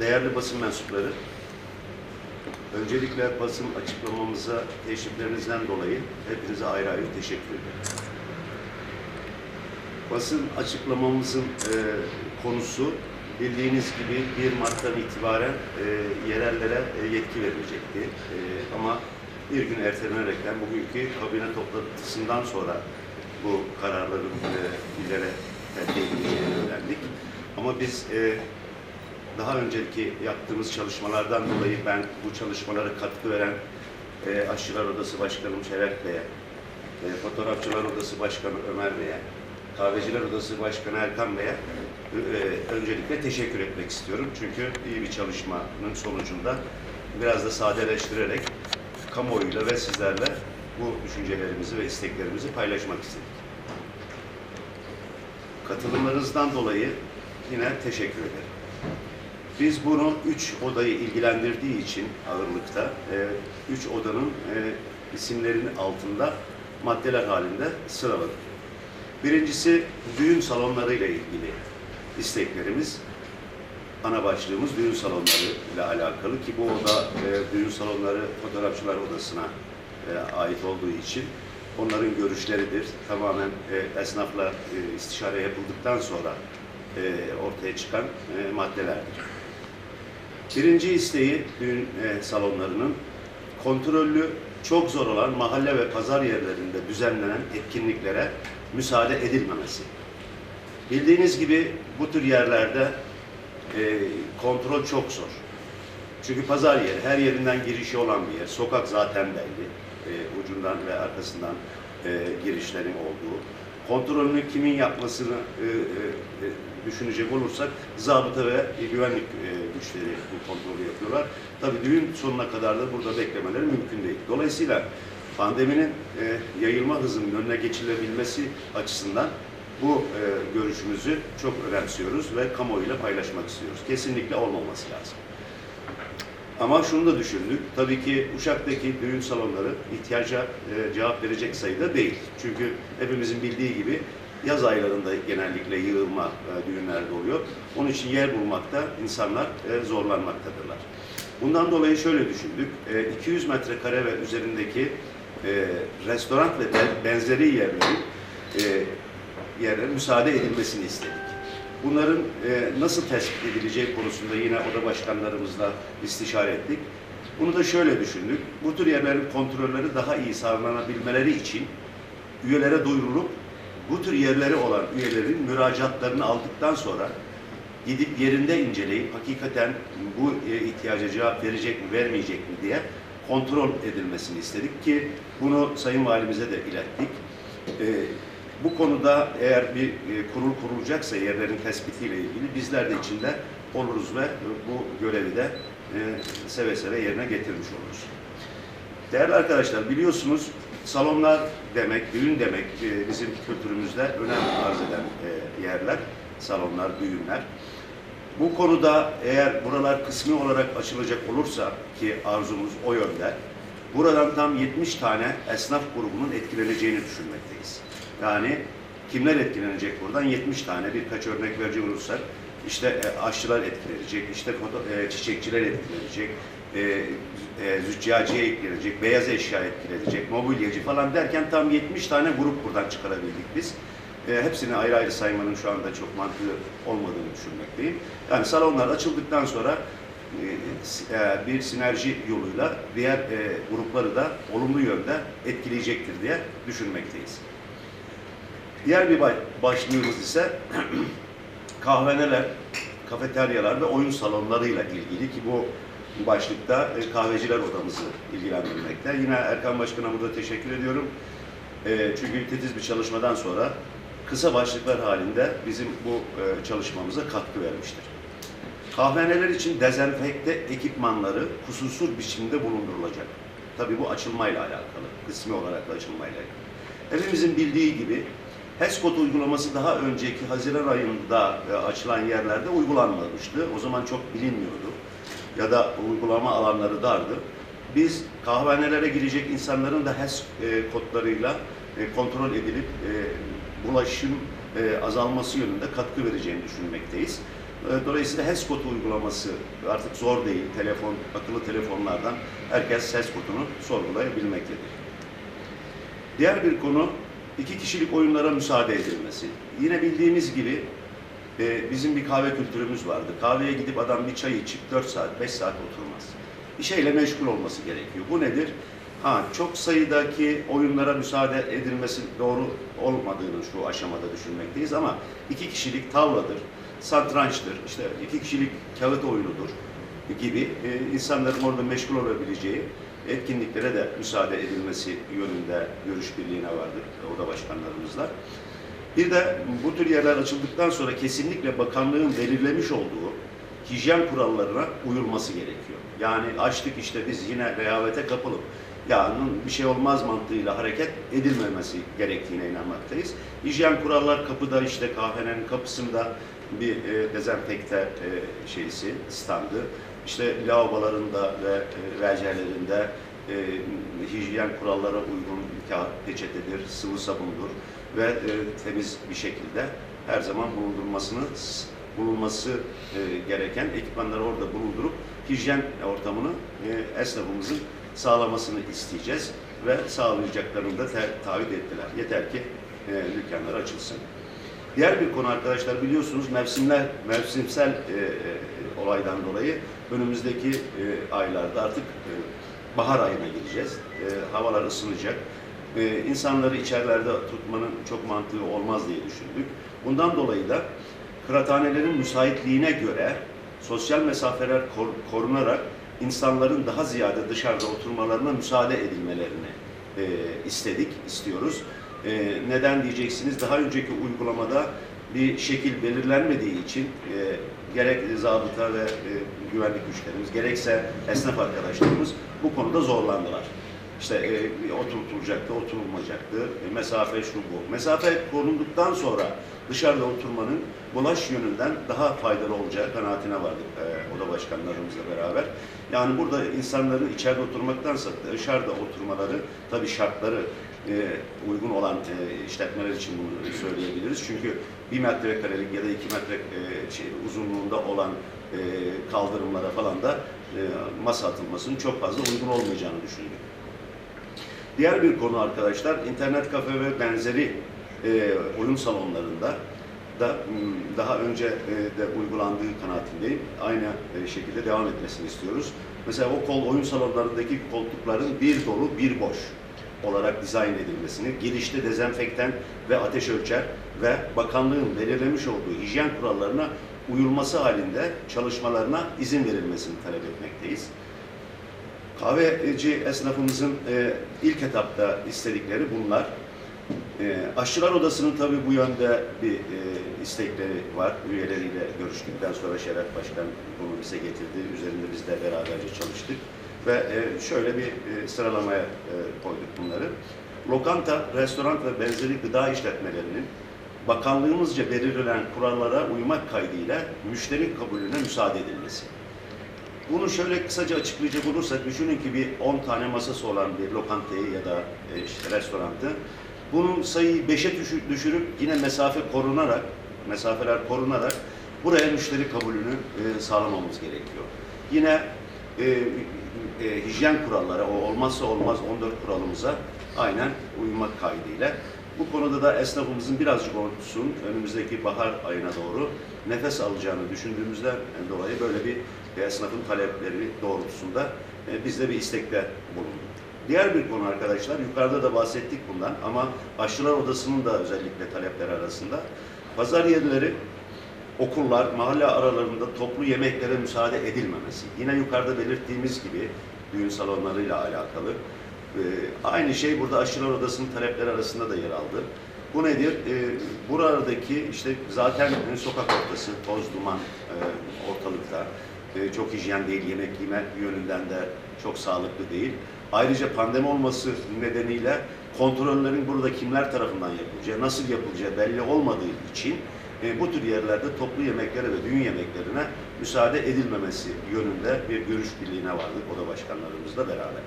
değerli basın mensupları, öncelikle basın açıklamamıza teşriflerinizden dolayı hepinize ayrı ayrı teşekkür ederim. Basın açıklamamızın e, konusu bildiğiniz gibi 1 Mart'tan itibaren e, yerellere e, yetki verilecekti. E, ama bir gün ertelenerekten bugünkü kabine toplantısından sonra bu kararların e, illere terk edileceğini öğrendik. Ama biz e, daha önceki yaptığımız çalışmalardan dolayı ben bu çalışmalara katkı veren e, Aşçılar Odası Başkanım Şeref Bey'e, e, Fotoğrafçılar Odası Başkanı Ömer Bey'e, Kahveciler Odası Başkanı Erkan Bey'e e, öncelikle teşekkür etmek istiyorum. Çünkü iyi bir çalışmanın sonucunda biraz da sadeleştirerek kamuoyuyla ve sizlerle bu düşüncelerimizi ve isteklerimizi paylaşmak istedik. Katılımlarınızdan dolayı yine teşekkür ederim. Biz bunu üç odayı ilgilendirdiği için ağırlıkta e, üç odanın e, isimlerinin altında maddeler halinde sıraladık. Birincisi düğün salonları ile ilgili isteklerimiz. Ana başlığımız düğün salonları ile alakalı ki bu oda e, düğün salonları fotoğrafçılar odasına e, ait olduğu için onların görüşleridir. Tamamen e, esnafla e, istişare yapıldıktan sonra e, ortaya çıkan e, maddelerdir. Birinci isteği düğün e, salonlarının kontrollü, çok zor olan mahalle ve pazar yerlerinde düzenlenen etkinliklere müsaade edilmemesi. Bildiğiniz gibi bu tür yerlerde e, kontrol çok zor. Çünkü pazar yeri, her yerinden girişi olan bir yer. Sokak zaten belli. E, ucundan ve arkasından e, girişlerin olduğu. Kontrolünü kimin yapmasını e, e, e, düşünecek olursak zabıta ve güvenlik e, güçleri bu kontrolü yapıyorlar. Tabii düğün sonuna kadar da burada beklemeleri mümkün değil. Dolayısıyla pandeminin e, yayılma hızının önüne geçilebilmesi açısından bu e, görüşümüzü çok önemsiyoruz ve kamuoyuyla paylaşmak istiyoruz. Kesinlikle olmaması lazım. Ama şunu da düşündük. Tabii ki Uşak'taki düğün salonları ihtiyaca e, cevap verecek sayıda değil. Çünkü hepimizin bildiği gibi yaz aylarında genellikle yığılma e, düğünlerde oluyor. Onun için yer bulmakta insanlar e, zorlanmaktadırlar. Bundan dolayı şöyle düşündük. E, 200 metrekare ve üzerindeki e, restoran ve be- benzeri yerlerin e, yerlere müsaade edilmesini istedik. Bunların e, nasıl tespit edileceği konusunda yine oda başkanlarımızla istişare ettik. Bunu da şöyle düşündük. Bu tür yerlerin kontrolleri daha iyi sağlanabilmeleri için üyelere duyurulup bu tür yerleri olan üyelerin müracaatlarını aldıktan sonra gidip yerinde inceleyip hakikaten bu e, ihtiyaca cevap verecek mi vermeyecek mi diye kontrol edilmesini istedik ki bunu Sayın Valimize de ilettik. Bu konuda eğer bir e, kurul kurulacaksa yerlerin tespitiyle ilgili bizler de içinde oluruz ve bu görevi de e, seve seve yerine getirmiş oluruz. Değerli arkadaşlar biliyorsunuz salonlar demek, düğün demek e, bizim kültürümüzde önem arz eden yerler, salonlar, düğünler. Bu konuda eğer buralar kısmi olarak açılacak olursa ki arzumuz o yönde, buradan tam 70 tane esnaf grubunun etkileneceğini düşünmekteyiz. Yani kimler etkilenecek buradan? 70 tane birkaç örnek verecek olursak işte e, aşçılar etkilenecek, işte foto- e, çiçekçiler etkilenecek, e, e, züccaciye etkilenecek, beyaz eşya etkilenecek, mobilyacı falan derken tam 70 tane grup buradan çıkarabildik biz. E, hepsini ayrı ayrı saymanın şu anda çok mantıklı olmadığını düşünmekteyim. Yani salonlar açıldıktan sonra bir sinerji yoluyla diğer e, grupları da olumlu yönde etkileyecektir diye düşünmekteyiz. Diğer bir ba- başlığımız ise kahveneler, kafeteryalar ve oyun salonlarıyla ilgili ki bu başlıkta e, kahveciler odamızı ilgilendirmekte. Yine Erkan Başkan'a burada teşekkür ediyorum. E, çünkü titiz bir çalışmadan sonra kısa başlıklar halinde bizim bu e, çalışmamıza katkı vermiştir. Kahvehaneler için dezenfekte ekipmanları kusursuz biçimde bulundurulacak. Tabii bu açılmayla alakalı, kısmi olarak da açılmayla alakalı. Hepimizin bildiği gibi HESCOT uygulaması daha önceki Haziran ayında e, açılan yerlerde uygulanmamıştı. O zaman çok bilinmiyordu. Ya da uygulama alanları dardı. Biz kahvehanelere girecek insanların da HES kodlarıyla e, kontrol edilip bulaşım e, azalması yönünde katkı vereceğini düşünmekteyiz. E, Dolayısıyla HES-KOD uygulaması artık zor değil. Telefon, akıllı telefonlardan herkes HES kodunu sorgulayabilmektedir. Diğer bir konu iki kişilik oyunlara müsaade edilmesi. Yine bildiğimiz gibi e, bizim bir kahve kültürümüz vardı. Kahveye gidip adam bir çay içip 4 saat, 5 saat oturmaz. Bir şeyle meşgul olması gerekiyor. Bu nedir? Ha, çok sayıdaki oyunlara müsaade edilmesi doğru olmadığını şu aşamada düşünmekteyiz ama iki kişilik tavladır, satrançtır, işte iki kişilik kağıt oyunudur gibi e, insanların orada meşgul olabileceği etkinliklere de müsaade edilmesi yönünde görüş birliğine vardık oda başkanlarımızla. Bir de bu tür yerler açıldıktan sonra kesinlikle bakanlığın belirlemiş olduğu hijyen kurallarına uyulması gerekiyor. Yani açtık işte biz yine rehavete kapılıp ya bir şey olmaz mantığıyla hareket edilmemesi gerektiğine inanmaktayız. Hijyen kurallar kapıda işte kahvenin kapısında bir e, dezenfekte e, şeysi, standı. İşte lavabolarında ve e, vercelerinde e, hijyen kurallara uygun kağıt, peçetedir, sıvı sabundur ve e, temiz bir şekilde her zaman bulundurmasını bulunması e, gereken ekipmanları orada bulundurup hijyen ortamını e, esnafımızın sağlamasını isteyeceğiz ve sağlayacaklarını da taahhüt ettiler. Yeter ki e, dükkanlar açılsın. Diğer bir konu arkadaşlar biliyorsunuz mevsimler mevsimsel e, e, olaydan dolayı önümüzdeki e, aylarda artık e, bahar ayına gireceğiz. E, havalar ısınacak. E, insanları içerilerde tutmanın çok mantığı olmaz diye düşündük. Bundan dolayı da kıraathanelerin müsaitliğine göre sosyal mesafeler kor- korunarak insanların daha ziyade dışarıda oturmalarına müsaade edilmelerini e, istedik, istiyoruz. E, neden diyeceksiniz? Daha önceki uygulamada bir şekil belirlenmediği için e, gerek zabıta ve e, güvenlik güçlerimiz, gerekse esnaf arkadaşlarımız bu konuda zorlandılar. İşte e, oturtulacaktı, oturulmayacaktı, e, mesafe şu bu. Mesafe korunduktan sonra dışarıda oturmanın bulaş yönünden daha faydalı olacağı kanaatine vardık e, oda başkanlarımızla beraber. Yani burada insanların içeride oturmaktansa dışarıda oturmaları tabii şartları e, uygun olan e, işletmeler için bunu söyleyebiliriz. Çünkü bir metrekarelik ya da iki metre e, şey, uzunluğunda olan e, kaldırımlara falan da e, masa atılmasının çok fazla uygun olmayacağını düşündük. Diğer bir konu arkadaşlar, internet kafe ve benzeri e, oyun salonlarında da m, daha önce e, de uygulandığı kanaatindeyim. Aynı e, şekilde devam etmesini istiyoruz. Mesela o kol oyun salonlarındaki koltukların bir dolu bir boş olarak dizayn edilmesini, girişte dezenfektan ve ateş ölçer ve bakanlığın belirlemiş olduğu hijyen kurallarına uyulması halinde çalışmalarına izin verilmesini talep etmekteyiz. Kahveci esnafımızın e, ilk etapta istedikleri bunlar. E, aşçılar Odası'nın tabii bu yönde bir e, istekleri var. Üyeleriyle görüştükten sonra Şeref Başkan bunu bize getirdi. Üzerinde biz de beraberce çalıştık. Ve e, şöyle bir e, sıralamaya e, koyduk bunları. Lokanta, restoran ve benzeri gıda işletmelerinin bakanlığımızca belirlenen kurallara uymak kaydıyla müşteri kabulüne müsaade edilmesi. Bunu şöyle kısaca açıklayacak olursak düşünün ki bir 10 tane masası olan bir lokantayı ya da e, işte restorantı bunun sayıyı 5'e düşürüp yine mesafe korunarak mesafeler korunarak buraya müşteri kabulünü e, sağlamamız gerekiyor. Yine e, e, hijyen kuralları o olmazsa olmaz 14 kuralımıza aynen uymak kaydıyla bu konuda da esnafımızın birazcık olsun önümüzdeki bahar ayına doğru nefes alacağını düşündüğümüzden dolayı böyle bir esnafın talepleri doğrultusunda e, biz de bir istekte bulunduk. Diğer bir konu arkadaşlar, yukarıda da bahsettik bundan ama aşçılar odasının da özellikle talepleri arasında pazar yerleri, okullar, mahalle aralarında toplu yemeklere müsaade edilmemesi. Yine yukarıda belirttiğimiz gibi düğün salonlarıyla alakalı. Ee, aynı şey burada aşçılar odasının talepleri arasında da yer aldı. Bu nedir? Ee, buradaki işte zaten sokak ortası, toz duman e, ortalıkta. E, çok hijyen değil, yemek yeme yönünden de çok sağlıklı değil. Ayrıca pandemi olması nedeniyle kontrollerin burada kimler tarafından yapılacağı, nasıl yapılacağı belli olmadığı için e, bu tür yerlerde toplu yemeklere ve düğün yemeklerine müsaade edilmemesi yönünde bir görüş birliğine vardık oda başkanlarımızla beraber.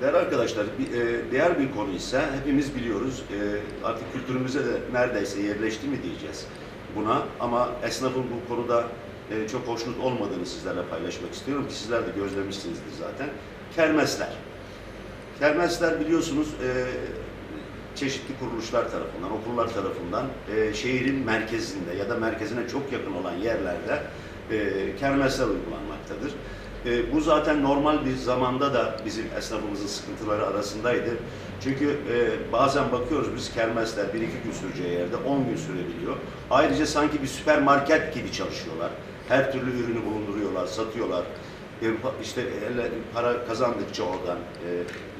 Değerli arkadaşlar, bir, e, diğer bir konu ise hepimiz biliyoruz, e, artık kültürümüze de neredeyse yerleşti mi diyeceğiz. buna ama esnafın bu konuda e, çok hoşnut olmadığını sizlerle paylaşmak istiyorum ki sizler de gözlemişsinizdir zaten. Kermesler. Kermesler biliyorsunuz e, çeşitli kuruluşlar tarafından, okullar tarafından e, şehrin merkezinde ya da merkezine çok yakın olan yerlerde e, kermesler uygulanmaktadır. E, bu zaten normal bir zamanda da bizim esnafımızın sıkıntıları arasındaydı. Çünkü e, bazen bakıyoruz biz kermesler bir iki gün süreceği yerde 10 gün sürebiliyor. Ayrıca sanki bir süpermarket gibi çalışıyorlar. Her türlü ürünü bulunduruyorlar, satıyorlar. E, işte para kazandıkça oradan e,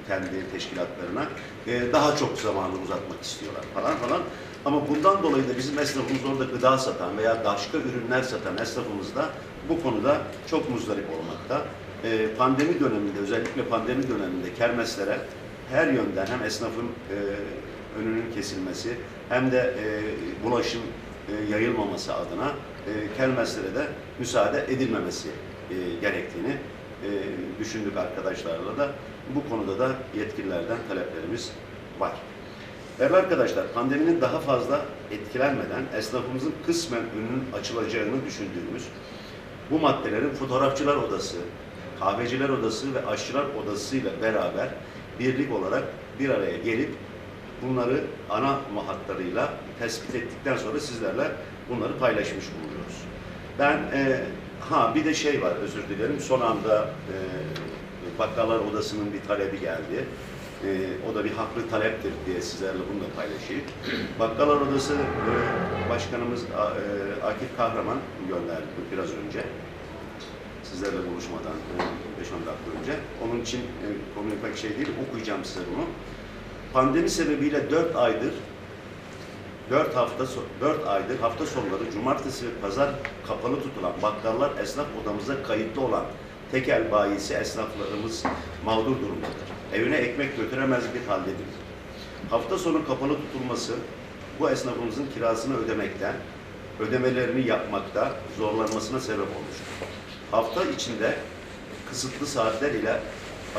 kendi teşkilatlarına e, daha çok zamanı uzatmak istiyorlar falan falan. Ama bundan dolayı da bizim esnafımız orada gıda satan veya başka ürünler satan esnafımız da bu konuda çok muzdarip olmakta. E, pandemi döneminde özellikle pandemi döneminde kermeslere her yönden hem esnafın önünün kesilmesi hem de e, bulaşın yayılmaması adına kermeslere de müsaade edilmemesi e, gerektiğini e, düşündük arkadaşlarla da. Bu konuda da yetkililerden taleplerimiz var. Değerli arkadaşlar, pandeminin daha fazla etkilenmeden esnafımızın kısmen önünün açılacağını düşündüğümüz bu maddelerin fotoğrafçılar odası, kahveciler odası ve aşçılar odasıyla beraber birlik olarak bir araya gelip bunları ana hatlarıyla tespit ettikten sonra sizlerle bunları paylaşmış bulunuyoruz. Ben e, ha bir de şey var özür dilerim son anda e, bakkallar odasının bir talebi geldi. E, o da bir haklı taleptir diye sizlerle bunu da paylaşayım. Bakkallar Odası e, Başkanımız e, Akif Kahraman gönderdi biraz önce. Sizlerle buluşmadan e, 5-10 dakika önce. Onun için e, konuyu pek şey değil, okuyacağım size bunu. Pandemi sebebiyle 4 aydır 4 hafta 4 aydır hafta sonları cumartesi ve pazar kapalı tutulan bakkallar esnaf odamıza kayıtlı olan tekel bayisi esnaflarımız mağdur durumdadır. Evine ekmek götüremez bir haldedir. Hafta sonu kapalı tutulması bu esnafımızın kirasını ödemekten, ödemelerini yapmakta zorlanmasına sebep olmuştur. Hafta içinde kısıtlı saatler ile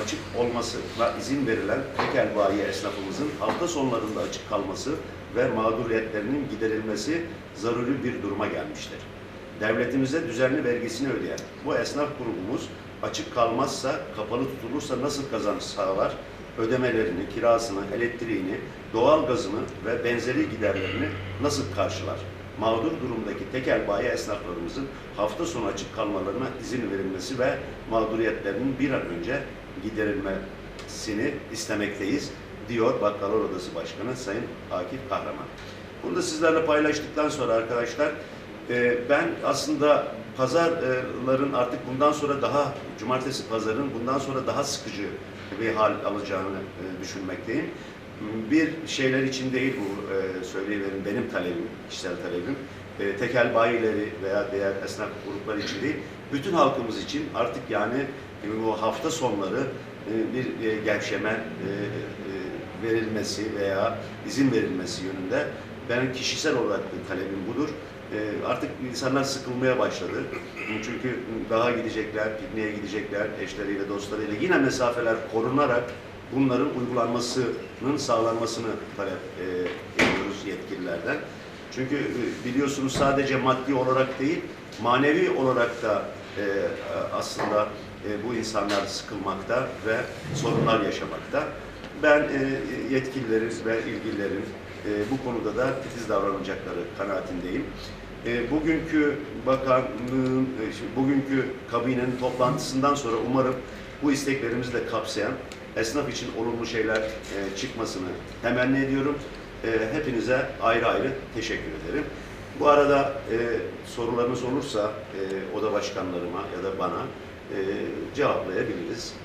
açık olmasına izin verilen tekel bayi esnafımızın hafta sonlarında açık kalması ve mağduriyetlerinin giderilmesi zaruri bir duruma gelmiştir. Devletimize düzenli vergisini ödeyen bu esnaf grubumuz açık kalmazsa, kapalı tutulursa nasıl kazanç sağlar? Ödemelerini, kirasını, elektriğini, doğalgazını ve benzeri giderlerini nasıl karşılar? Mağdur durumdaki tekel bayi esnaflarımızın hafta sonu açık kalmalarına izin verilmesi ve mağduriyetlerinin bir an önce giderilmesini istemekteyiz diyor Bakkallar Odası Başkanı Sayın Akif Kahraman. Bunu da sizlerle paylaştıktan sonra arkadaşlar e, ben aslında pazarların artık bundan sonra daha cumartesi pazarın bundan sonra daha sıkıcı bir hal alacağını e, düşünmekteyim. Bir şeyler için değil bu e, söyleyiverin benim talebim, kişisel talebim. E, tekel bayileri veya diğer esnaf grupları için değil, bütün halkımız için artık yani bu hafta sonları e, bir e, gevşeme e, verilmesi veya izin verilmesi yönünde benim kişisel olarak talebim budur. E, artık insanlar sıkılmaya başladı. Çünkü daha gidecekler, pikniğe gidecekler, eşleriyle, dostlarıyla yine mesafeler korunarak bunların uygulanmasının sağlanmasını talep e, ediyoruz yetkililerden. Çünkü e, biliyorsunuz sadece maddi olarak değil, manevi olarak da e, aslında bu insanlar sıkılmakta ve sorunlar yaşamakta. Ben e, yetkililerin ve ilgililerin e, bu konuda da titiz davranacakları kanaatindeyim. E, bugünkü bakanlığın, e, bugünkü kabinenin toplantısından sonra umarım bu isteklerimizi de kapsayan esnaf için olumlu şeyler e, çıkmasını temenni ediyorum. E, hepinize ayrı ayrı teşekkür ederim. Bu arada e, sorularınız olursa e, oda başkanlarıma ya da bana e, cevaplayabiliriz.